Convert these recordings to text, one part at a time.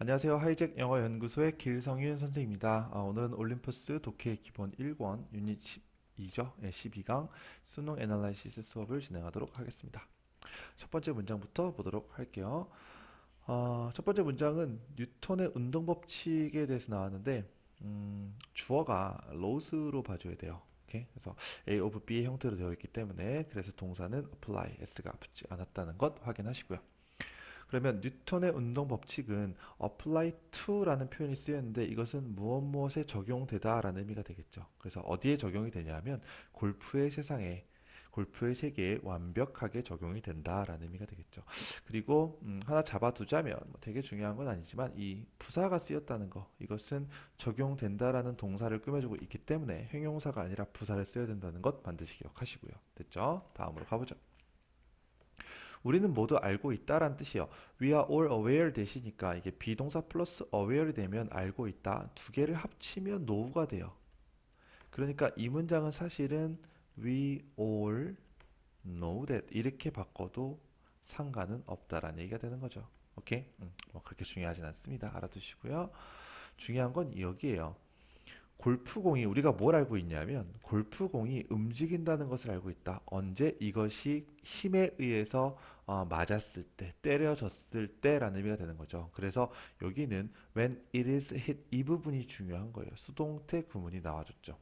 안녕하세요. 하이잭 영어 연구소의 길성윤 선생입니다. 아, 오늘은 올림푸스 독해 기본 1권 유닛 12죠. 12강 수능 애널라이시스 수업을 진행하도록 하겠습니다. 첫 번째 문장부터 보도록 할게요. 어, 첫 번째 문장은 뉴턴의 운동 법칙에 대해서 나왔는데 음, 주어가 laws로 봐줘야 돼요. 오케이? 그래서 A of B의 형태로 되어 있기 때문에 그래서 동사는 apply, s가 붙지 않았다는 것 확인하시고요. 그러면 뉴턴의 운동 법칙은 apply to라는 표현이 쓰였는데 이것은 무엇 무엇에 적용되다라는 의미가 되겠죠. 그래서 어디에 적용이 되냐면 골프의 세상에 골프의 세계에 완벽하게 적용이 된다라는 의미가 되겠죠. 그리고 음, 하나 잡아두자면 뭐 되게 중요한 건 아니지만 이 부사가 쓰였다는 거 이것은 적용된다라는 동사를 꾸며주고 있기 때문에 형용사가 아니라 부사를 써야 된다는 것 반드시 기억하시고요. 됐죠? 다음으로 가보죠. 우리는 모두 알고 있다란 뜻이요. We are all aware 대시니까 이게 비동사 플러스 aware 되면 알고 있다. 두 개를 합치면 know가 돼요. 그러니까 이 문장은 사실은 we all know that 이렇게 바꿔도 상관은 없다라는 얘기가 되는 거죠. 오케이? 음, 뭐 그렇게 중요하진 않습니다. 알아두시고요. 중요한 건 여기에요. 골프공이 우리가 뭘 알고 있냐면 골프공이 움직인다는 것을 알고 있다. 언제 이것이 힘에 의해서 어, 맞았을 때, 때려졌을 때라는 의미가 되는 거죠. 그래서 여기는 when it is hit 이 부분이 중요한 거예요. 수동태 구문이 나와줬죠.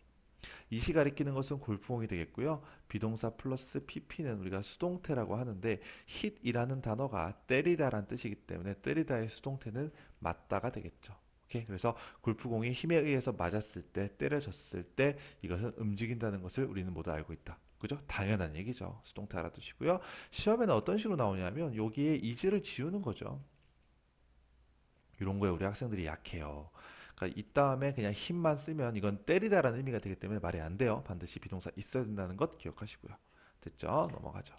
이시 가리키는 것은 골프공이 되겠고요. 비동사 플러스 pp는 우리가 수동태라고 하는데 hit이라는 단어가 때리다란 뜻이기 때문에 때리다의 수동태는 맞다가 되겠죠. 오케이? 그래서 골프공이 힘에 의해서 맞았을 때, 때려졌을 때 이것은 움직인다는 것을 우리는 모두 알고 있다. 그죠? 당연한 얘기죠. 수동태 알아두시고요. 시험에는 어떤 식으로 나오냐면 여기에 이즈를 지우는 거죠. 이런 거에 우리 학생들이 약해요. 그러니까 이 다음에 그냥 힘만 쓰면 이건 때리다라는 의미가 되기 때문에 말이 안 돼요. 반드시 비동사 있어야 된다는 것 기억하시고요. 됐죠? 넘어가죠.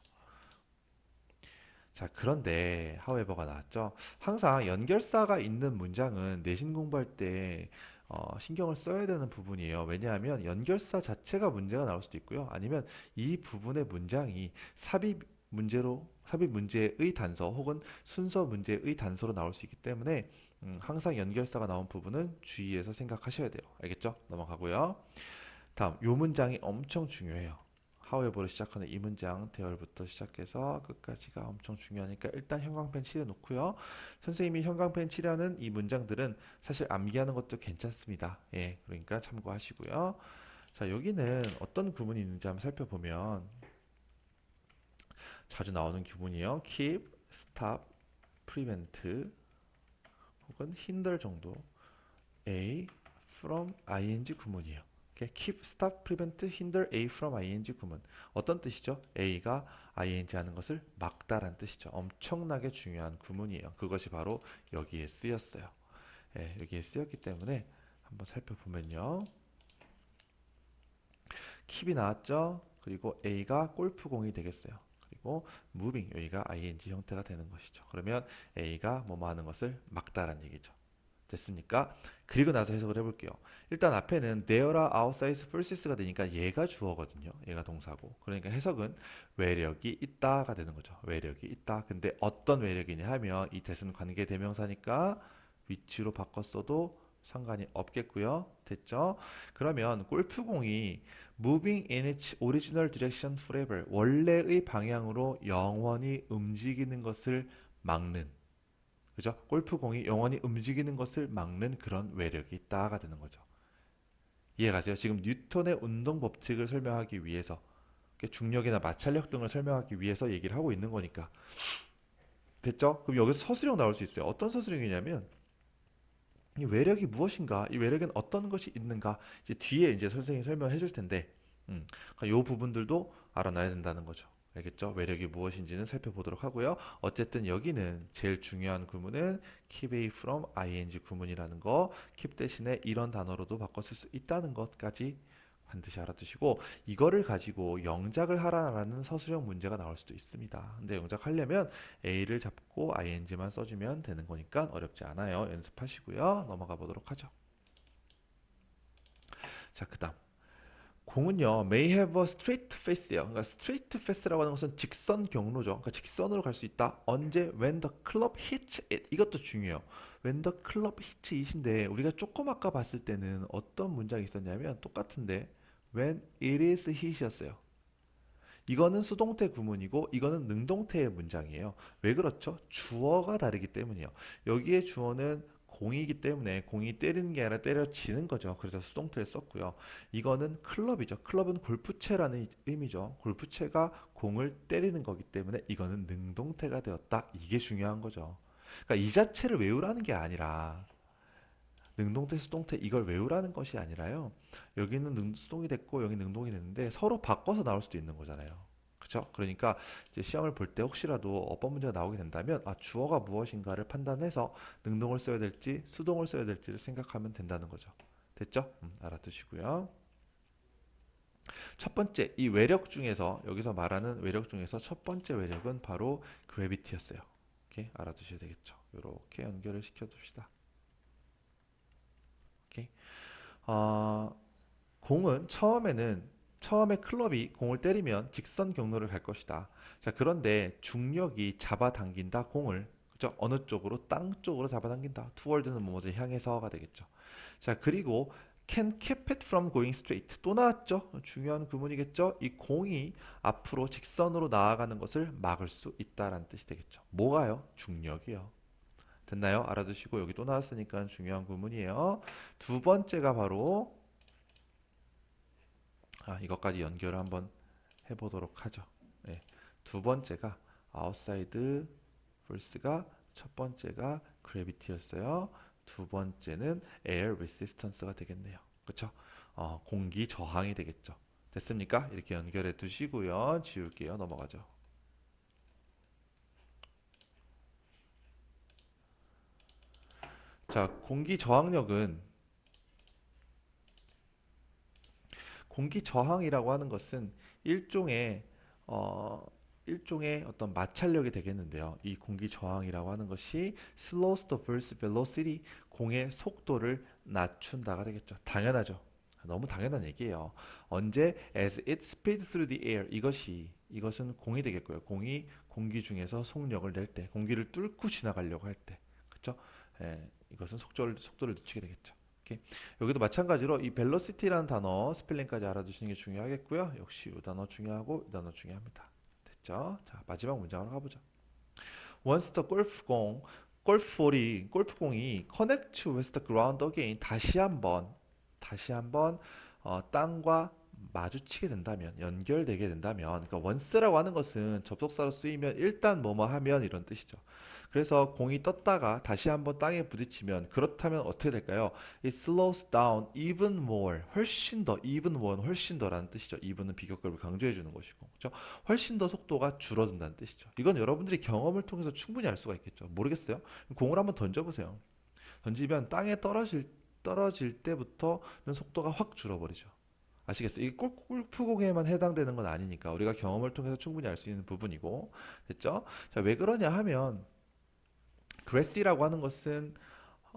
자, 그런데 however가 나왔죠. 항상 연결사가 있는 문장은 내신 공부할 때 어, 신경을 써야 되는 부분이에요. 왜냐하면 연결사 자체가 문제가 나올 수도 있고요. 아니면 이 부분의 문장이 삽입 문제로 삽입 문제의 단서 혹은 순서 문제의 단서로 나올 수 있기 때문에 음, 항상 연결사가 나온 부분은 주의해서 생각하셔야 돼요. 알겠죠? 넘어가고요. 다음, 요 문장이 엄청 중요해요. However로 시작하는 이 문장 대열부터 시작해서 끝까지가 엄청 중요하니까 일단 형광펜 칠해 놓고요. 선생님이 형광펜 칠하는 이 문장들은 사실 암기하는 것도 괜찮습니다. 예, 그러니까 참고하시고요. 자, 여기는 어떤 구문이 있는지 한번 살펴보면 자주 나오는 구문이요. keep, stop, prevent 혹은 hinder 정도 A from ing 구문이에요. Keep, stop, prevent, hinder A from ing 구문. 어떤 뜻이죠? A가 ing 하는 것을 막다란 뜻이죠. 엄청나게 중요한 구문이에요. 그것이 바로 여기에 쓰였어요. 예, 여기에 쓰였기 때문에 한번 살펴보면요. keep이 나왔죠? 그리고 A가 골프공이 되겠어요. 그리고 moving 여기가 ing 형태가 되는 것이죠. 그러면 A가 뭐뭐 하는 것을 막다란 얘기죠. 됐습니까? 그리고 나서 해석을 해볼게요. 일단 앞에는 there가 outside versus가 되니까 얘가 주어거든요. 얘가 동사고. 그러니까 해석은 외력이 있다가 되는 거죠. 외력이 있다. 근데 어떤 외력이냐 하면 이 대은 관계 대명사니까 위치로 바꿨어도 상관이 없겠고요. 됐죠? 그러면 골프공이 moving in its original direction forever 원래의 방향으로 영원히 움직이는 것을 막는 그죠? 골프공이 영원히 움직이는 것을 막는 그런 외력이 있다가 되는 거죠. 이해가세요? 지금 뉴턴의 운동 법칙을 설명하기 위해서 중력이나 마찰력 등을 설명하기 위해서 얘기를 하고 있는 거니까 됐죠? 그럼 여기서 서술형 나올 수 있어요. 어떤 서술형이냐면 이 외력이 무엇인가? 이 외력엔 어떤 것이 있는가? 이제 뒤에 이제 선생님이 설명해 줄 텐데, 음, 이 부분들도 알아놔야 된다는 거죠. 알겠죠? 외력이 무엇인지는 살펴보도록 하고요. 어쨌든 여기는 제일 중요한 구문은 keep away from ing 구문이라는 거, keep 대신에 이런 단어로도 쓸수 있다는 것까지 반드시 알아두시고 이거를 가지고 영작을 하라는 서술형 문제가 나올 수도 있습니다. 근데 영작하려면 A를 잡고 ing만 써주면 되는 거니까 어렵지 않아요. 연습하시고요. 넘어가 보도록 하죠. 자, 그 다음 공은요, may have a straight face예요. 그러니까 straight face라고 하는 것은 직선 경로죠. 그러니까 직선으로 갈 수 있다. 언제? When the club hits it. 이것도 중요해요. When the club hits it인데 우리가 조금 아까 봤을 때는 어떤 문장이 있었냐면 똑같은데 when it is hit이었어요. 이거는 수동태 구문이고 이거는 능동태의 문장이에요. 왜 그렇죠? 주어가 다르기 때문이에요. 여기에 주어는 공이기 때문에 공이 때리는 게 아니라 때려지는 거죠. 그래서 수동태를 썼고요. 이거는 클럽이죠. 클럽은 골프채라는 의미죠. 골프채가 공을 때리는 거기 때문에 이거는 능동태가 되었다. 이게 중요한 거죠. 그러니까 이 자체를 외우라는 게 아니라 능동태, 수동태 이걸 외우라는 것이 아니라요. 여기는 능, 수동이 됐고 여기 능동이 됐는데 서로 바꿔서 나올 수도 있는 거잖아요. 그렇죠? 그러니까 이제 시험을 볼 때 혹시라도 어법 문제가 나오게 된다면 아, 주어가 무엇인가를 판단해서 능동을 써야 될지 수동을 써야 될지를 생각하면 된다는 거죠. 됐죠? 음, 알아두시고요. 첫 번째, 이 외력 중에서 여기서 말하는 외력 중에서 첫 번째 외력은 바로 그래비티였어요. 이렇게 알아두셔야 되겠죠. 이렇게 연결을 시켜둡시다. 오케이. 어, 공은 처음에는 처음에 클럽이 공을 때리면 직선 경로를 갈 것이다. 자, 그런데 중력이 잡아당긴다 공을 그죠? 어느 쪽으로 땅 쪽으로 잡아당긴다. 투월드는 뭐뭐를 향해서가 되겠죠. 자, 그리고 can keep it from going straight. 또 나왔죠? 중요한 구문이겠죠? 이 공이 앞으로 직선으로 나아가는 것을 막을 수 있다라는 뜻이 되겠죠. 뭐가요? 중력이요. 됐나요? 알아두시고 여기 또 나왔으니까 중요한 구문이에요. 두 번째가 바로 아, 이것까지 연결을 한번 해보도록 하죠. 네. 두 번째가 outside force가 첫 번째가 gravity였어요. 두 번째는 air resistance가 되겠네요. 그렇죠? 어, 공기 저항이 되겠죠. 됐습니까? 이렇게 연결해 두시고요. 지울게요. 넘어가죠. 자, 공기 저항력은 공기 저항이라고 하는 것은 일종의 어, 일종의 어떤 마찰력이 되겠는데요. 이 공기 저항이라고 하는 것이 slows the burst velocity 공의 속도를 낮춘다가 되겠죠. 당연하죠. 너무 당연한 얘기예요. 언제 as it speeds through the air 이것이 이것은 공이 되겠고요. 공이 공기 중에서 속력을 낼 때, 공기를 뚫고 지나가려고 할 때, 그렇죠? 예, 이것은 속도를 속도를 늦추게 되겠죠. 여기도 마찬가지로 이 velocity라는 단어 스펠링까지 알아두시는 게 중요하겠고요. 역시 이 단어 중요하고 이 단어 중요합니다. 됐죠? 자, 마지막 문장으로 가보죠. Once the 골프공, 골프볼이, 골프공이 connect with the ground again, 다시 한번, 다시 한번 어, 땅과 마주치게 된다면, 연결되게 된다면, 그러니까 once라고 하는 것은 접속사로 쓰이면 일단 뭐뭐 하면 이런 뜻이죠. 그래서 공이 떴다가 다시 한번 땅에 부딪히면 그렇다면 어떻게 될까요? It slows down even more. 훨씬 더 even more 훨씬 더라는 뜻이죠. even은 비교급을 강조해 주는 것이고. 그렇죠? 훨씬 더 속도가 줄어든다는 뜻이죠. 이건 여러분들이 경험을 통해서 충분히 알 수가 있겠죠. 모르겠어요? 공을 한번 던져 보세요. 던지면 땅에 떨어질 떨어질 때부터는 속도가 확 줄어버리죠. 아시겠어요? 이게 골프공에만 해당되는 건 아니니까 우리가 경험을 통해서 충분히 알 수 있는 부분이고 됐죠? 자, 왜 그러냐 하면 그레시라고 하는 것은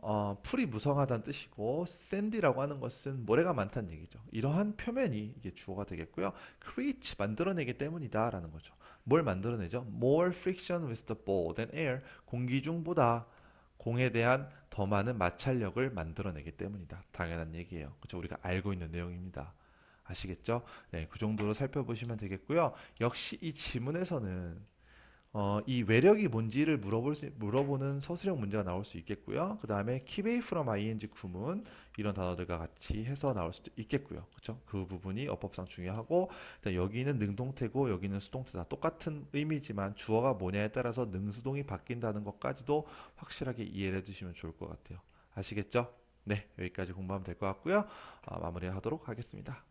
어, 풀이 무성하다는 뜻이고 샌디라고 하는 것은 모래가 많다는 얘기죠. 이러한 표면이 이게 주어가 되겠고요. create 만들어내기 때문이다라는 거죠. 뭘 만들어내죠? More friction with the ball than air. 공기 중보다 공에 대한 더 많은 마찰력을 만들어내기 때문이다. 당연한 얘기예요. 그렇죠? 우리가 알고 있는 내용입니다. 아시겠죠? 네, 그 정도로 살펴보시면 되겠고요. 역시 이 지문에서는 어, 이 외력이 뭔지를 물어볼 수, 물어보는 서술형 문제가 나올 수 있겠고요. 그 다음에 away from ing 구문 이런 단어들과 같이 해서 나올 수도 있겠고요. 그렇죠? 그 부분이 어법상 중요하고 여기는 능동태고 여기는 수동태다. 똑같은 의미지만 주어가 뭐냐에 따라서 능수동이 바뀐다는 것까지도 확실하게 이해를 해두시면 좋을 것 같아요. 아시겠죠? 네, 여기까지 공부하면 될 것 같고요. 아, 마무리하도록 하겠습니다.